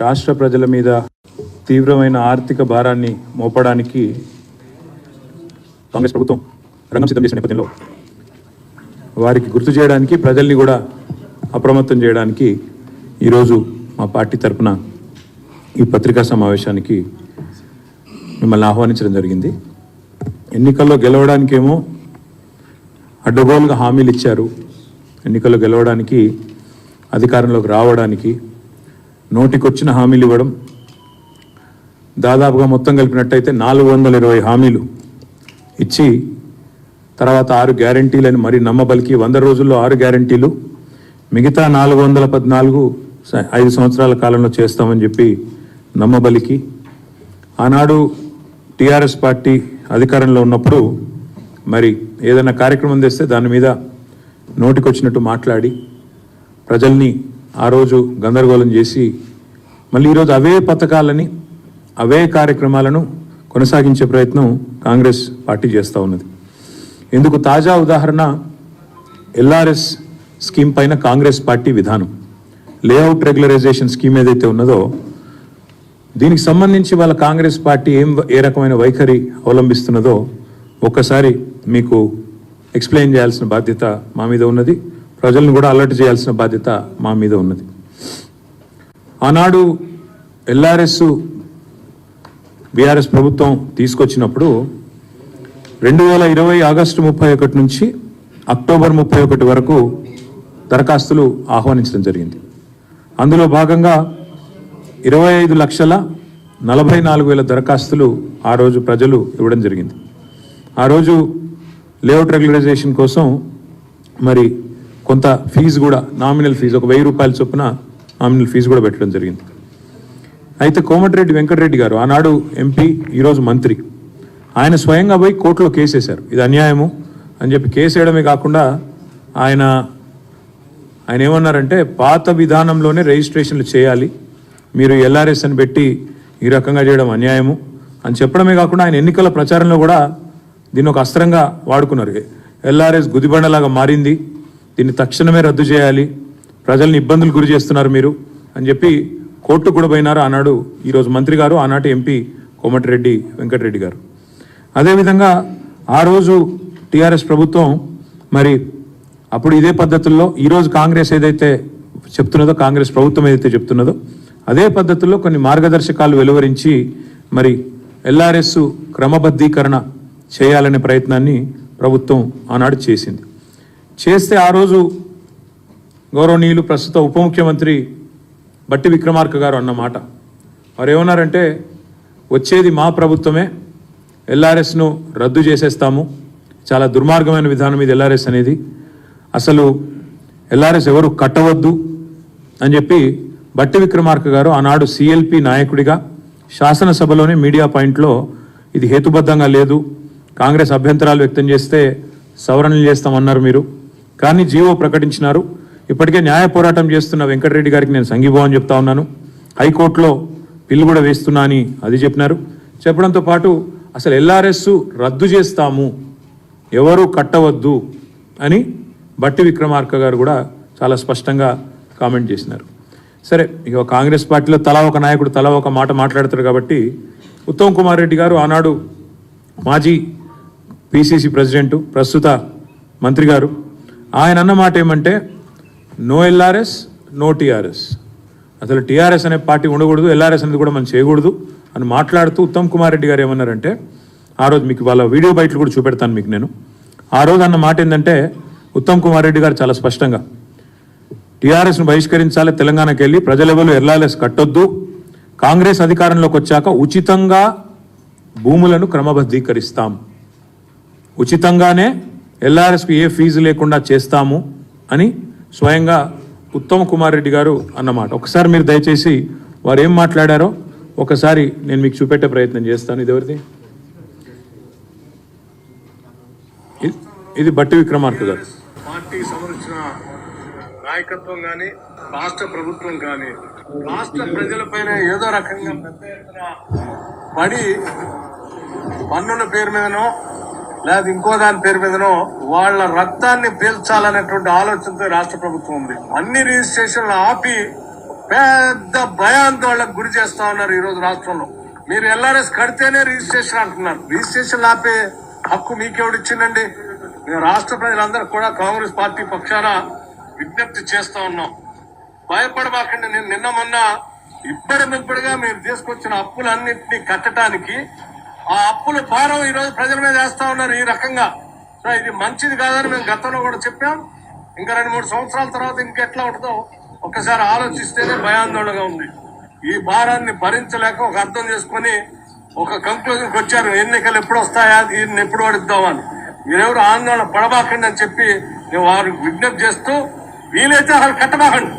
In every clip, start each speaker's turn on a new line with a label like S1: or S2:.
S1: రాష్ట్ర ప్రజల మీద తీవ్రమైన ఆర్థిక భారాన్ని మోపడానికి కాంగ్రెస్ ప్రభుత్వం రంగం సిద్ధం చేసిన నేపథ్యంలో వారికి గుర్తు చేయడానికి ప్రజల్ని కూడా అప్రమత్తం చేయడానికి ఈరోజు మా పార్టీ తరపున ఈ పత్రికా సమావేశానికి మిమ్మల్ని ఆహ్వానించడం జరిగింది. ఎన్నికల్లో గెలవడానికేమో అడ్డగోలుగా హామీలు ఇచ్చారు. ఎన్నికల్లో గెలవడానికి అధికారంలోకి రావడానికి నోటికొచ్చిన హామీలు ఇవ్వడం దాదాపుగా మొత్తం కలిపినట్టయితే నాలుగు వందల ఇరవై హామీలు ఇచ్చి తర్వాత ఆరు గ్యారంటీలని మరి నమ్మబలికి వంద రోజుల్లో ఆరు గ్యారంటీలు మిగతా నాలుగు వందల పద్నాలుగు ఐదు సంవత్సరాల కాలంలో చేస్తామని చెప్పి నమ్మబలికి ఆనాడు టీఆర్ఎస్ పార్టీ అధికారంలో ఉన్నప్పుడు మరి ఏదైనా కార్యక్రమం తెస్తే దాని మీద నోటికొచ్చినట్టు మాట్లాడి ప్రజల్ని ఆ రోజు గందరగోళం చేసి మళ్ళీ ఈరోజు అవే పథకాలని అవే కార్యక్రమాలను కొనసాగించే ప్రయత్నం కాంగ్రెస్ పార్టీ చేస్తూ ఉన్నది. ఇందుకు తాజా ఉదాహరణ ఎల్ఆర్ఎస్ స్కీమ్ పైన కాంగ్రెస్ పార్టీ విధానం. లేఅవుట్ రెగ్యులరైజేషన్ స్కీమ్ ఏదైతే ఉన్నదో దీనికి సంబంధించి వాళ్ళ కాంగ్రెస్ పార్టీ ఏం ఏ రకమైన వైఖరి అవలంబిస్తున్నదో ఒక్కసారి మీకు ఎక్స్ప్లెయిన్ చేయాల్సిన బాధ్యత మా మీద ఉన్నది. ప్రజలను కూడా అలర్ట్ చేయాల్సిన బాధ్యత మా మీద ఉన్నది. ఆనాడు ఎల్ఆర్ఎస్ బీఆర్ఎస్ ప్రభుత్వం తీసుకొచ్చినప్పుడు రెండు వేల ఇరవై ఆగస్టు ముప్పై ఒకటి నుంచి అక్టోబర్ ముప్పై ఒకటి వరకు దరఖాస్తులు ఆహ్వానించడం జరిగింది. అందులో భాగంగా ఇరవై ఐదు లక్షల నలభై నాలుగు వేల దరఖాస్తులు ఆ రోజు ప్రజలు ఇవ్వడం జరిగింది. ఆ రోజు లేఅవుట్ రెగ్యులరైజేషన్ కోసం మరి కొంత ఫీజు కూడా నామినల్ ఫీజు ఒక వెయ్యి రూపాయల చొప్పున నామినల్ ఫీజు కూడా పెట్టడం జరిగింది. అయితే కోమటిరెడ్డి వెంకటరెడ్డి గారు ఆనాడు ఎంపీ ఈరోజు మంత్రి. ఆయన స్వయంగా పోయి కోర్టులో కేసేశారు ఇది అన్యాయము అని చెప్పి కేసు వేయడమే కాకుండా ఆయన ఆయన ఏమన్నారంటే పాత విధానంలోనే రిజిస్ట్రేషన్లు చేయాలి. మీరు ఎల్ఆర్ఎస్ అని పెట్టి ఈ రకంగా చేయడం అన్యాయము అని చెప్పడమే కాకుండా ఆయన ఎన్నికల ప్రచారంలో కూడా దీన్ని ఒక అస్త్రంగా వాడుకున్నారు. ఎల్ఆర్ఎస్ గుదిబండలాగా మారింది. దీన్ని తక్షణమే రద్దు చేయాలి. ప్రజల్ని ఇబ్బందులు గురి చేస్తున్నారు మీరు అని చెప్పి కోర్టు కూడా పోయినారు ఆనాడు ఈరోజు మంత్రి గారు ఆనాటి ఎంపీ కోమటిరెడ్డి వెంకటరెడ్డి గారు. అదేవిధంగా ఆ రోజు టీఆర్ఎస్ ప్రభుత్వం మరి అప్పుడు ఇదే పద్ధతుల్లో ఈరోజు కాంగ్రెస్ ఏదైతే చెప్తున్నదో కాంగ్రెస్ ప్రభుత్వం ఏదైతే చెప్తున్నదో అదే పద్ధతుల్లో కొన్ని మార్గదర్శకాలు వెలువరించి మరి ఎల్ఆర్ఎస్ క్రమబద్ధీకరణ చేయాలనే ప్రయత్నాన్ని ప్రభుత్వం ఆనాడు చేసింది. చేస్తే ఆ రోజు గౌరవనీయులు ప్రస్తుత ఉప ముఖ్యమంత్రి బట్టి విక్రమార్క గారు అన్నమాట వారు ఏమన్నారంటే వచ్చేది మా ప్రభుత్వమే ఎల్ఆర్ఎస్ను రద్దు చేసేస్తాము. చాలా దుర్మార్గమైన విధానం ఇది ఎల్ఆర్ఎస్ అనేది. అసలు ఎల్ఆర్ఎస్ ఎవరు కట్టవద్దు అని చెప్పి బట్టి విక్రమార్క గారు ఆనాడు సిఎల్పి నాయకుడిగా శాసనసభలోనే మీడియా పాయింట్లో ఇది హేతుబద్ధంగా లేదు. కాంగ్రెస్ అభ్యంతరాలు వ్యక్తం చేస్తే సవరణలు చేస్తామన్నారు మీరు. కానీ జీవో ప్రకటించినారు. ఇప్పటికే న్యాయ పోరాటం చేస్తున్న వెంకటరెడ్డి గారికి నేను సంఘీభావం చెప్తా ఉన్నాను. హైకోర్టులో బిల్లు కూడా వేస్తున్నా అని అది చెప్పినారు. చెప్పడంతో పాటు అసలు ఎల్ఆర్ఎస్ రద్దు చేస్తాము ఎవరు కట్టవద్దు అని బట్టి విక్రమార్క గారు కూడా చాలా స్పష్టంగా కామెంట్ చేసినారు. సరే ఇక కాంగ్రెస్ పార్టీలో తలా ఒక నాయకుడు తలా ఒక మాట మాట్లాడతారు కాబట్టి ఉత్తమ్ కుమార్ రెడ్డి గారు ఆనాడు మాజీ పిసిసి ప్రెసిడెంట్ ప్రస్తుత మంత్రి గారు ఆయన అన్న మాట ఏమంటే నో ఎల్ఆర్ఎస్ నో టీఆర్ఎస్ అసలు టీఆర్ఎస్ అనే పార్టీ ఉండకూడదు ఎల్ఆర్ఎస్ అనేది కూడా మనం చేయకూడదు అని మాట్లాడుతూ ఉత్తమ్ కుమార్ రెడ్డి గారు ఏమన్నారంటే ఆ రోజు మీకు వాళ్ళ వీడియో బయటలు కూడా చూపెడతాను మీకు నేను. ఆ రోజు అన్న మాట ఏంటంటే ఉత్తమ్ కుమార్ రెడ్డి గారు చాలా స్పష్టంగా టీఆర్ఎస్ను బహిష్కరించాలి తెలంగాణకి వెళ్ళి ప్రజలెవరు ఎల్ఆర్ఎస్ కట్టొద్దు. కాంగ్రెస్ అధికారంలోకి వచ్చాక ఉచితంగా భూములను క్రమబద్ధీకరిస్తాం. ఉచితంగానే ఎల్ఆర్ఎస్కు ఏ ఫీజు లేకుండా చేస్తాము అని స్వయంగా ఉత్తమ్ కుమార్ రెడ్డి గారు అన్నమాట. ఒకసారి మీరు దయచేసి వారు ఏం మాట్లాడారో ఒకసారి నేను మీకు చూపెట్టే ప్రయత్నం చేస్తాను. ఇది ఎవరిది? ఇది- ఇది బట్టి విక్రమార్క గారు.
S2: పార్టీ సంరక్షణ నాయకత్వం కానీ రాష్ట్ర ప్రభుత్వం కానీ రాష్ట్ర ప్రజలపైన ఏదో రకంగా పెద్ద ఎత్తున పడి పన్నుల పేరు మీదనో లేదా ఇంకో దాని పేరు మీదనో వాళ్ళ రక్తాన్ని పీల్చాలనేటువంటి ఆలోచనతో రాష్ట్ర ప్రభుత్వం ఉంది. అన్ని రిజిస్ట్రేషన్లు ఆపి పెద్ద భయాందోళనకు గురి చేస్తా ఉన్నారు ఈ రోజు రాష్ట్రంలో. మీరు ఎల్ఆర్ఎస్ కడితేనే రిజిస్ట్రేషన్ అంటున్నారు. రిజిస్ట్రేషన్ ఆపే హక్కు మీకెవడిచ్చిందండి మేము రాష్ట్ర ప్రజలందరూ కూడా కాంగ్రెస్ పార్టీ పక్షాన విజ్ఞప్తి చేస్తా ఉన్నాం. భయపడబాకండి నేను నిన్న మొన్న ఇప్పటి ముబ్బడిగా మీరు తీసుకొచ్చిన అప్పులన్నింటినీ కట్టడానికి ఆ అప్పుల భారం ఈరోజు ప్రజల మీద వేస్తూ ఉన్నారు ఈ రకంగా. సో ఇది మంచిది కాదని మేము గతంలో కూడా చెప్పాం. ఇంకా రెండు మూడు సంవత్సరాల తర్వాత ఇంకెట్లా ఉంటుందో ఒకసారి ఆలోచిస్తేనే భయాందోళనగా ఉంది. ఈ భారాన్ని భరించలేక ఒక అర్థం చేసుకొని ఒక కంక్లూజన్కి వచ్చారు. ఎన్నికలు ఎప్పుడు వస్తాయా? దీన్ని ఎప్పుడు పడిద్దామని మీరెవరు ఆందోళన పడబాకండి అని చెప్పి నేను వారికి విజ్ఞప్తి చేస్తూ వీలైతే అసలు కట్టబాకండి.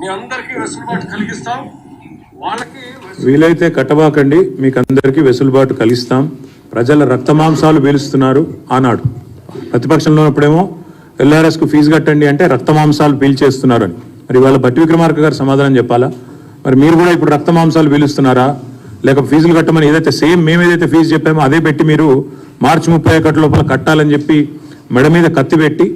S2: మీ అందరికీ వెసులుబాటు కలిగిస్తాం.
S1: వీలైతే కట్టబాకండి. మీకు అందరికీ వెసులుబాటు కలిగిస్తాం. ప్రజల రక్తమాంసాలు పీలుస్తున్నారు ఆనాడు. ప్రతిపక్షంలో ఉన్నప్పుడేమో ఎల్ఆర్ఎస్కు ఫీజు కట్టండి అంటే రక్తమాంసాలు పీల్చేస్తున్నారు అని మరి ఇవాళ భట్టి విక్రమార్క గారు సమాధానం చెప్పాలా? మరి మీరు కూడా ఇప్పుడు రక్తమాంసాలు పీలుస్తున్నారా? లేక ఫీజులు కట్టమని ఏదైతే సేమ్ మేము ఏదైతే ఫీజు చెప్పామో అదే పెట్టి మీరు మార్చి ముప్పై ఒకటి లోపల కట్టాలని చెప్పి మెడ మీద కత్తి పెట్టి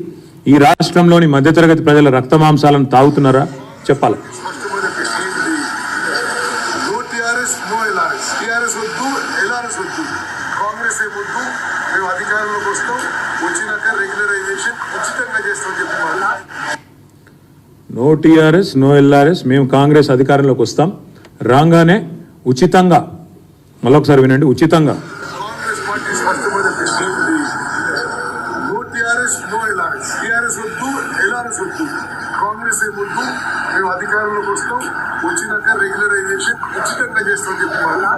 S1: ఈ రాష్ట్రంలోని మధ్యతరగతి ప్రజల రక్తమాంసాలను తాగుతున్నారా? చెప్పాలి
S3: స్పష్టమైన ప్రశ్న no TRS no LRS TRS వద్దు ఎల్ఆర్ఎస్ వద్దు కాంగ్రెస్ ఏ వద్దు మేము అధికారంలోకి వస్తాం వచ్చినాక రెగ్యులరైజేషన్ ఉచితంగా చేస్తామని చెప్పి వాళ్ళు
S1: నో టీఆర్ఎస్ నో ఎల్ఆర్ఎస్. మేము కాంగ్రెస్ అధికారంలోకి వస్తాం. రాగానే ఉచితంగా మళ్ళొకసారి వినండి ఉచితంగా.
S3: కాంగ్రెస్ పార్టీ స్పష్టమైన ప్రశ్న no TRS no LRS. TRS వద్దు ఎల్ఆర్ఎస్ వద్దు. కాంగ్రెస్ ఏ వద్దు? మేము అధికారంలోకి వస్తాం. వచ్చినాక రెగ్యులరైజేషన్ ఉచితంగా చేస్తామని చెప్పి వాళ్ళు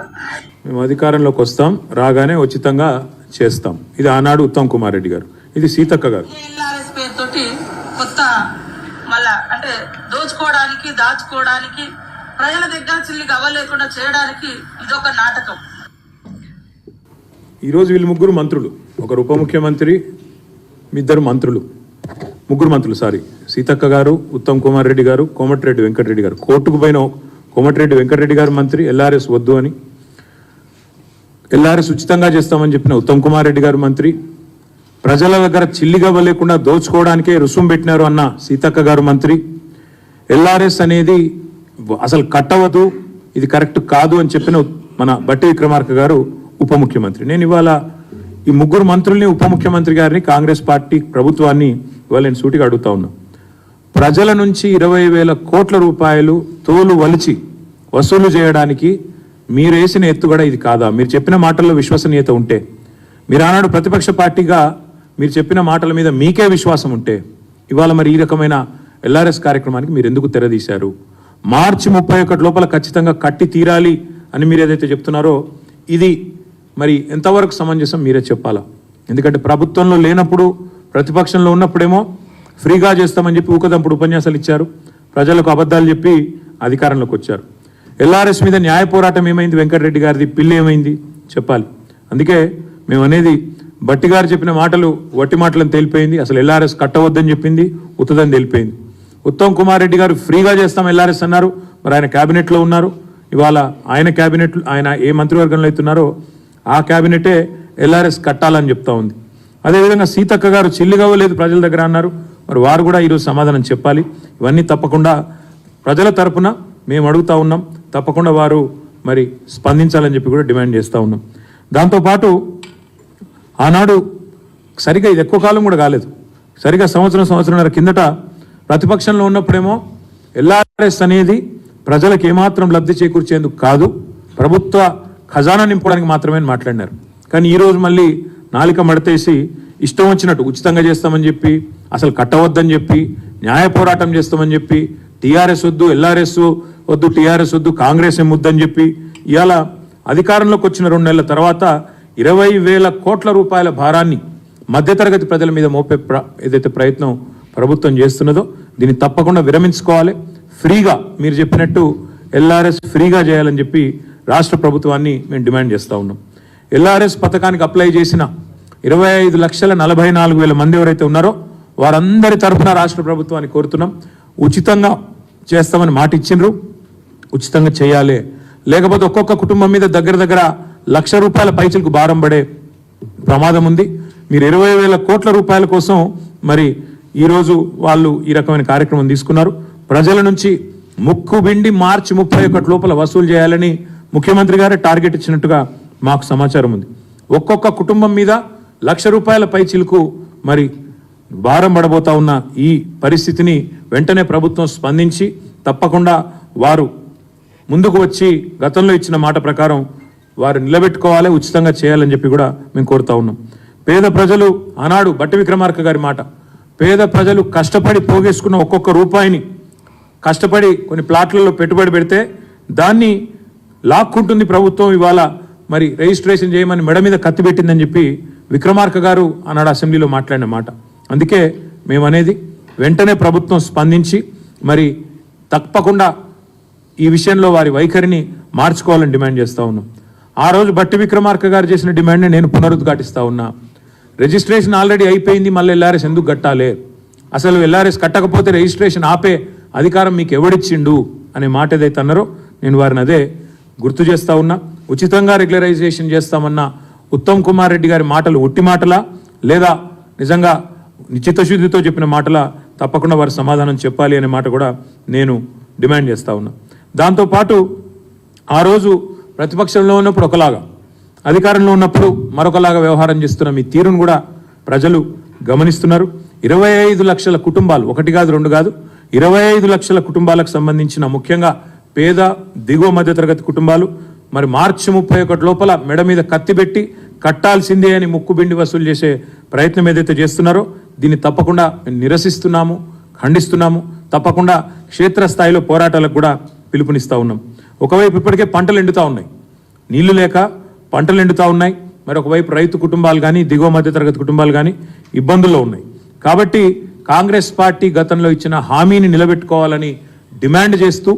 S1: మేము అధికారంలోకి వస్తాం. రాగానే ఉచితంగా చేస్తాం. ఇది ఆనాడు ఉత్తమ్ కుమార్ రెడ్డి గారు. ఇది సీతక్క గారు.
S4: ఎల్ఆర్ఎస్ పేరుతోటి కొత్త అంటే దోచుకోవడానికి దాచుకోవడానికి ప్రజల దగ్గర చిల్లికి అవ్వలేకుండా చేయడానికి ఇదొక నాటకం.
S1: ఈరోజు వీళ్ళు ముగ్గురు మంత్రులు. ఒకరు ఉప ముఖ్యమంత్రి ఇద్దరు మంత్రులు. ముగ్గురు మంత్రులు సారీ. సీతక్క గారు ఉత్తమ్ కుమార్ రెడ్డి గారు కోమటిరెడ్డి వెంకటరెడ్డి గారు. కోర్టుకు పోయిన కోమటిరెడ్డి వెంకటరెడ్డి గారు మంత్రి ఎల్ఆర్ఎస్ వద్దు అని. ఎల్ఆర్ఎస్ ఉచితంగా చేస్తామని చెప్పిన ఉత్తమ్ కుమార్ రెడ్డి గారు మంత్రి ప్రజల దగ్గర చిల్లిగవ్వ లేకుండా దోచుకోవడానికే రుసుం పెట్టినారు అన్న సీతక్క గారు మంత్రి. ఎల్ఆర్ఎస్ అనేది అసలు కట్టవద్దు ఇది కరెక్ట్ కాదు అని చెప్పిన మన బట్టి విక్రమార్క గారు ఉప ముఖ్యమంత్రి. నేను ఇవాళ ఈ ముగ్గురు మంత్రుల్ని ఉప ముఖ్యమంత్రి గారిని కాంగ్రెస్ పార్టీ ప్రభుత్వాన్ని ఇవాళ నేను సూటిగా అడుగుతా ఉన్నా. ప్రజల నుంచి ఇరవై వేల కోట్ల రూపాయలు తోలు వలిచి వసూలు చేయడానికి మీరు వేసిన ఎత్తుగడ ఇది కాదా? మీరు చెప్పిన మాటల్లో విశ్వసనీయత ఉంటే. మీరు ఆనాడు ప్రతిపక్ష పార్టీగా మీరు చెప్పిన మాటల మీద మీకే విశ్వాసం ఉంటే ఇవాళ మరి ఈ రకమైన ఎల్ఆర్ఎస్ కార్యక్రమానికి మీరు ఎందుకు తెరదీశారు? మార్చి ముప్పై ఒకటి లోపల ఖచ్చితంగా కట్టి తీరాలి అని మీరు ఏదైతే చెప్తున్నారో ఇది మరి ఎంతవరకు సమంజసం మీరే చెప్పాలా? ఎందుకంటే ప్రభుత్వంలో లేనప్పుడు ప్రతిపక్షంలో ఉన్నప్పుడేమో ఫ్రీగా చేస్తామని చెప్పి ఊకదంపుడు ఉపన్యాసాలు ఇచ్చారు. ప్రజలకు అబద్ధాలు చెప్పి అధికారంలోకి వచ్చారు. ఎల్ఆర్ఎస్ మీద న్యాయ పోరాటం ఏమైంది? వెంకటరెడ్డి గారిది పిల్లి ఏమైంది? చెప్పాలి. అందుకే మేము అనేది బట్టి గారు చెప్పిన మాటలు వట్టి మాటలను తేలిపోయింది. అసలు ఎల్ఆర్ఎస్ కట్టవద్దని చెప్పింది ఉత్తదని తేలిపోయింది. ఉత్తమ్ కుమార్ రెడ్డి గారు ఫ్రీగా చేస్తాం ఎల్ఆర్ఎస్ అన్నారు. మరి ఆయన క్యాబినెట్లో ఉన్నారు. ఇవాళ ఆయన క్యాబినెట్ ఆయన ఏ మంత్రివర్గంలో అవుతున్నారో ఆ క్యాబినెటే ఎల్ఆర్ఎస్ కట్టాలని చెప్తా ఉంది. అదేవిధంగా సీతక్క గారు చిల్లిగవ్వలేదు ప్రజల దగ్గర అన్నారు. మరి వారు కూడా ఈరోజు సమాధానం చెప్పాలి. ఇవన్నీ తప్పకుండా ప్రజల తరపున మేము అడుగుతూ ఉన్నాం. తప్పకుండా వారు మరి స్పందించాలని చెప్పి కూడా డిమాండ్ చేస్తూ ఉన్నాం. దాంతోపాటు ఆనాడు సరిగా ఇది ఎక్కువ కాలం కూడా కాలేదు. సరిగా సంవత్సరం సంవత్సరంన్నర కిందట ప్రతిపక్షంలో ఉన్నప్పుడేమో ఎల్ఆర్ఎస్ అనేది ప్రజలకు ఏమాత్రం లబ్ధి చేకూర్చేందుకు కాదు ప్రభుత్వ ఖజానా నింపడానికి మాత్రమే మాట్లాడినారు. కానీ ఈరోజు మళ్ళీ నాలిక మడతేసి ఇష్టం వచ్చినట్టు ఉచితంగా చేస్తామని చెప్పి అసలు కట్టవద్దని చెప్పి న్యాయ పోరాటం చేస్తామని చెప్పి టీఆర్ఎస్ వద్దు ఎల్ఆర్ఎస్ వద్దు టీఆర్ఎస్ వద్దు కాంగ్రెస్ ఏం వద్దని చెప్పి ఇవాళ అధికారంలోకి వచ్చిన రెండు నెలల తర్వాత ఇరవై వేల కోట్ల రూపాయల భారాన్ని మధ్యతరగతి ప్రజల మీద మోపే ఏదైతే ప్రయత్నం ప్రభుత్వం చేస్తున్నదో దీన్ని తప్పకుండా విరమించుకోవాలి. ఫ్రీగా మీరు చెప్పినట్టు ఎల్ఆర్ఎస్ ఫ్రీగా చేయాలని చెప్పి రాష్ట్ర ప్రభుత్వాన్ని మేము డిమాండ్ చేస్తూ ఉన్నాం. ఎల్ఆర్ఎస్ పథకానికి అప్లై చేసిన ఇరవై ఐదు లక్షల నలభై నాలుగు వేల మంది ఎవరైతే ఉన్నారో వారందరి తరఫున రాష్ట్ర ప్రభుత్వాన్ని కోరుతున్నాం. ఉచితంగా చేస్తామని మాట ఇచ్చిండ్రు ఉచితంగా చేయాలి. లేకపోతే ఒక్కొక్క కుటుంబం మీద దగ్గర దగ్గర లక్ష రూపాయల పైచలకు భారం పడే ప్రమాదం ఉంది. మీరు ఇరవై వేల కోట్ల రూపాయల కోసం మరి ఈరోజు వాళ్ళు ఈ రకమైన కార్యక్రమం తీసుకున్నారు. ప్రజల నుంచి ముక్కు బిండి మార్చి ముప్పై ఒకటి లోపల వసూలు చేయాలని ముఖ్యమంత్రి గారే టార్గెట్ ఇచ్చినట్టుగా మాకు సమాచారం ఉంది. ఒక్కొక్క కుటుంబం మీద లక్ష రూపాయల పై చిలుకు మరి భారం పడబోతా ఉన్న ఈ పరిస్థితిని వెంటనే ప్రభుత్వం స్పందించి తప్పకుండా వారు ముందుకు వచ్చి గతంలో ఇచ్చిన మాట ప్రకారం వారు నిలబెట్టుకోవాలి ఉచితంగా చేయాలని చెప్పి కూడా మేము కోరుతా ఉన్నాం. పేద ప్రజలు ఆనాడు బట్టి విక్రమార్క గారి మాట. పేద ప్రజలు కష్టపడి పోగేసుకున్న ఒక్కొక్క రూపాయిని కష్టపడి కొన్ని ప్లాట్లలో పెట్టుబడి పెడితే దాన్ని లాక్కుంటుంది ప్రభుత్వం ఇవాళ మరి రిజిస్ట్రేషన్ చేయమని మెడ మీద కత్తి పెట్టిందని చెప్పి విక్రమార్క గారు ఆనాడు అసెంబ్లీలో మాట్లాడిన మాట. అందుకే మేమనేది వెంటనే ప్రభుత్వం స్పందించి మరి తప్పకుండా ఈ విషయంలో వారి వైఖరిని మార్చుకోవాలని డిమాండ్ చేస్తా ఉన్నాం. ఆ రోజు బట్టి విక్రమార్క గారు చేసిన డిమాండ్ని నేను పునరుద్ఘాటిస్తా ఉన్నా. రిజిస్ట్రేషన్ ఆల్రెడీ అయిపోయింది మళ్ళీ ఎల్ఆర్ఎస్ ఎందుకు కట్టాలి? అసలు ఎల్ఆర్ఎస్ కట్టకపోతే రిజిస్ట్రేషన్ ఆపే అధికారం మీకు ఎవడిచ్చిండు అనే మాట ఏదైతే అన్నారో నేను వారిని అదే గుర్తు చేస్తా ఉన్నా. ఉచితంగా రెగ్యులరైజేషన్ చేస్తామన్న ఉత్తమ్ కుమార్ రెడ్డి గారి మాటలు ఒట్టి మాటలా లేదా నిజంగా నిశ్చితశుద్ధితో చెప్పిన మాటలా తప్పకుండా వారి సమాధానం చెప్పాలి అనే మాట కూడా నేను డిమాండ్ చేస్తా ఉన్నా. దాంతోపాటు ఆ రోజు ప్రతిపక్షంలో ఉన్నప్పుడు ఒకలాగా అధికారంలో ఉన్నప్పుడు మరొకలాగా వ్యవహారం చేస్తున్న మీ తీరును కూడా ప్రజలు గమనిస్తున్నారు. ఇరవై ఐదు లక్షల కుటుంబాలు ఒకటి కాదు రెండు కాదు ఇరవై ఐదు లక్షల కుటుంబాలకు సంబంధించిన ముఖ్యంగా పేద దిగువ మధ్యతరగతి కుటుంబాలు మరి మార్చి ముప్పై ఒకటి లోపల మెడ మీద కత్తి పెట్టి కట్టాల్సిందే అని ముక్కుబిండి వసూలు చేసే ప్రయత్నం ఏదైతే చేస్తున్నారో దీన్ని తప్పకుండా నిరసిస్తున్నాము ఖండిస్తున్నాము తప్పకుండా క్షేత్రస్థాయిలో పోరాటాలకు కూడా పిలుపునిస్తూ ఉన్నాం. ఒకవైపు ఇప్పటికే పంటలు ఎండుతా ఉన్నాయి. నీళ్ళు లేక పంటలు ఎండుతా ఉన్నాయి. మరి ఒకవైపు రైతు కుటుంబాలు కానీ దిగువ మధ్యతరగతి కుటుంబాలు కానీ ఇబ్బందుల్లో ఉన్నాయి. కాబట్టి కాంగ్రెస్ పార్టీ గతంలో ఇచ్చిన హామీని నిలబెట్టుకోవాలని డిమాండ్ చేస్తూ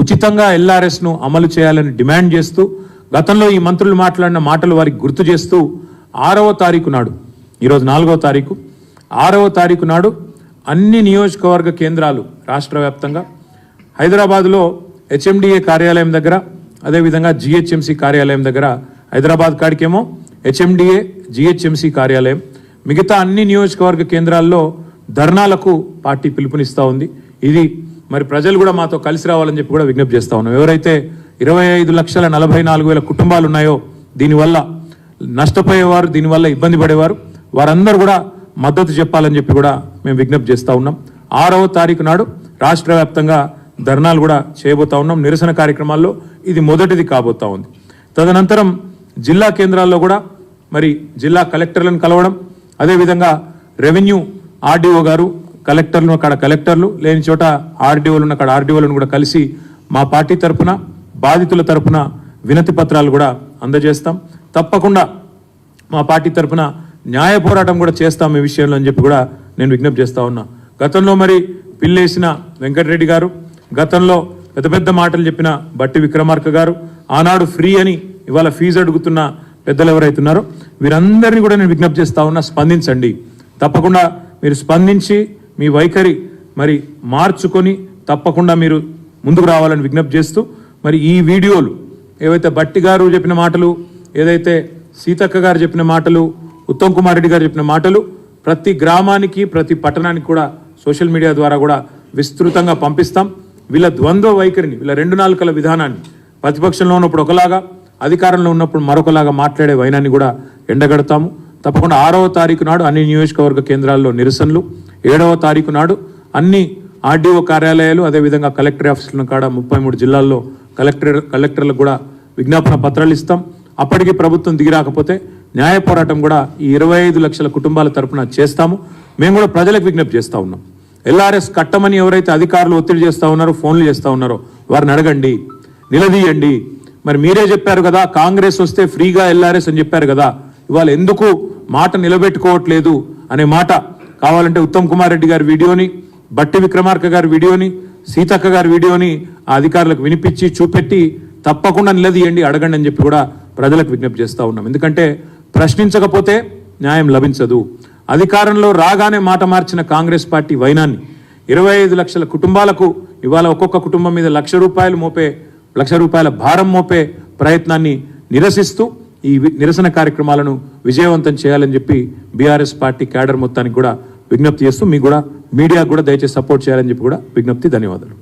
S1: ఉచితంగా ఎల్ఆర్ఎస్ను అమలు చేయాలని డిమాండ్ చేస్తూ గతంలో ఈ మంత్రులు మాట్లాడిన మాటలు వారికి గుర్తు చేస్తూ ఆరవ తారీఖు నాడు ఈరోజు నాలుగవ తారీఖు ఆరవ తారీఖు నాడు అన్ని నియోజకవర్గ కేంద్రాలు రాష్ట్ర వ్యాప్తంగా హైదరాబాద్లో హెచ్ఎండిఏ కార్యాలయం దగ్గర అదేవిధంగా జిహెచ్ఎంసి కార్యాలయం దగ్గర హైదరాబాద్ కాడికేమో హెచ్ఎండిఏ జిహెచ్ఎంసి కార్యాలయం. మిగతా అన్ని నియోజకవర్గ కేంద్రాల్లో ధర్నాలకు పార్టీ పిలుపునిస్తూ ఉంది. ఇది మరి ప్రజలు కూడా మాతో కలిసి రావాలని చెప్పి కూడా విజ్ఞప్తి చేస్తా ఉన్నాం. ఎవరైతే ఇరవై ఐదు లక్షల నలభై నాలుగు వేల కుటుంబాలు ఉన్నాయో దీనివల్ల నష్టపోయేవారు దీనివల్ల ఇబ్బంది పడేవారు వారందరూ కూడా మద్దతు చెప్పాలని చెప్పి కూడా మేము విజ్ఞప్తి చేస్తూ ఉన్నాం. ఆరవ తారీఖు నాడు రాష్ట్ర వ్యాప్తంగా ధర్నాలు కూడా చేయబోతా ఉన్నాం. నిరసన కార్యక్రమాల్లో ఇది మొదటిది కాబోతా ఉంది. తదనంతరం జిల్లా కేంద్రాల్లో కూడా మరి జిల్లా కలెక్టర్లను కలవడం అదేవిధంగా రెవెన్యూ ఆర్డీఓ గారు కలెక్టర్లు అక్కడ కలెక్టర్లు లేని చోట ఆర్డీఓలు ఉన్న అక్కడ ఆర్డీఓలను కూడా కలిసి మా పార్టీ తరపున బాధితుల తరపున వినతి పత్రాలు కూడా అందజేస్తాం. తప్పకుండా మా పార్టీ తరపున న్యాయ పోరాటం కూడా చేస్తాం ఈ విషయంలో అని చెప్పి కూడా నేను విజ్ఞప్తి చేస్తా ఉన్నా. గతంలో మరి పిల్లేసిన వెంకటరెడ్డి గారు గతంలో పెద్ద పెద్ద మాటలు చెప్పిన బట్టి విక్రమార్క గారు ఆనాడు ఫ్రీ అని ఇవాళ ఫీజు అడుగుతున్న పెద్దలు ఎవరైతున్నారో వీరందరినీ కూడా నేను విజ్ఞప్తి చేస్తా ఉన్నా స్పందించండి. తప్పకుండా మీరు స్పందించి మీ వైఖరి మరి మార్చుకొని తప్పకుండా మీరు ముందుకు రావాలని విజ్ఞప్తి చేస్తూ మరి ఈ వీడియోలు ఏవైతే బట్టి గారు చెప్పిన మాటలు ఏదైతే సీతక్క గారు చెప్పిన మాటలు ఉత్తమ్ కుమార్ రెడ్డి గారు చెప్పిన మాటలు ప్రతి గ్రామానికి ప్రతి పట్టణానికి కూడా సోషల్ మీడియా ద్వారా కూడా విస్తృతంగా పంపిస్తాం. వీళ్ళ ద్వంద్వ వైఖరిని వీళ్ళ రెండు నాలుకల విధానాన్ని ప్రతిపక్షంలో ఉన్నప్పుడు ఒకలాగా అధికారంలో ఉన్నప్పుడు మరొకలాగా మాట్లాడే వైనాన్ని కూడా ఎండగడతాము. తప్పకుండా ఆరవ తారీఖు నాడు అన్ని నియోజకవర్గ కేంద్రాల్లో నిరసనలు. ఏడవ తారీఖు నాడు అన్ని ఆర్డీఓ కార్యాలయాలు అదేవిధంగా కలెక్టర్ ఆఫీసులను కాడ ముప్పై మూడు జిల్లాల్లో కలెక్టర్ కలెక్టర్లకు కూడా విజ్ఞాపన పత్రాలు ఇస్తాం. అప్పటికి ప్రభుత్వం దిగిరాకపోతే న్యాయ పోరాటం కూడా ఈ ఇరవై ఐదు లక్షల కుటుంబాల తరపున చేస్తాము. మేము కూడా ప్రజలకు విజ్ఞప్తి చేస్తా ఉన్నాం. ఎల్ఆర్ఎస్ కట్టమని ఎవరైతే అధికారులు ఒత్తిడి చేస్తా ఉన్నారో ఫోన్లు చేస్తూ ఉన్నారో వారిని అడగండి నిలదీయండి. మరి మీరే చెప్పారు కదా కాంగ్రెస్ వస్తే ఫ్రీగా ఎల్ఆర్ఎస్ అని చెప్పారు కదా ఇవాళ ఎందుకు మాట నిలబెట్టుకోవట్లేదు అనే మాట కావాలంటే ఉత్తమ్ కుమార్ రెడ్డి గారి వీడియోని బట్టి విక్రమార్క గారి వీడియోని సీతక్క గారి వీడియోని ఆ అధికారులకు వినిపించి చూపెట్టి తప్పకుండా నిలదీయండి అడగండి అని చెప్పి కూడా ప్రజలకు విజ్ఞప్తి చేస్తూ ఉన్నాం. ఎందుకంటే ప్రశ్నించకపోతే న్యాయం లభించదు. అధికారంలో రాగానే మాట మార్చిన కాంగ్రెస్ పార్టీ వైనాన్ని. ఇరవై ఐదు లక్షల కుటుంబాలకు ఇవాళ ఒక్కొక్క కుటుంబం మీద లక్ష రూపాయలు మోపే లక్ష రూపాయల భారం మోపే ప్రయత్నాన్ని నిరసిస్తూ ఈ వి- నిరసన కార్యక్రమాలను విజయవంతం చేయాలని చెప్పి బీఆర్ఎస్ పార్టీ క్యాడర్ మొత్తానికి కూడా విజ్ఞప్తి చేస్తూ మీకు కూడా మీడియాకు కూడా దయచేసి సపోర్ట్ చేయాలని చెప్పి కూడా విజ్ఞప్తి ధన్యవాదాలు.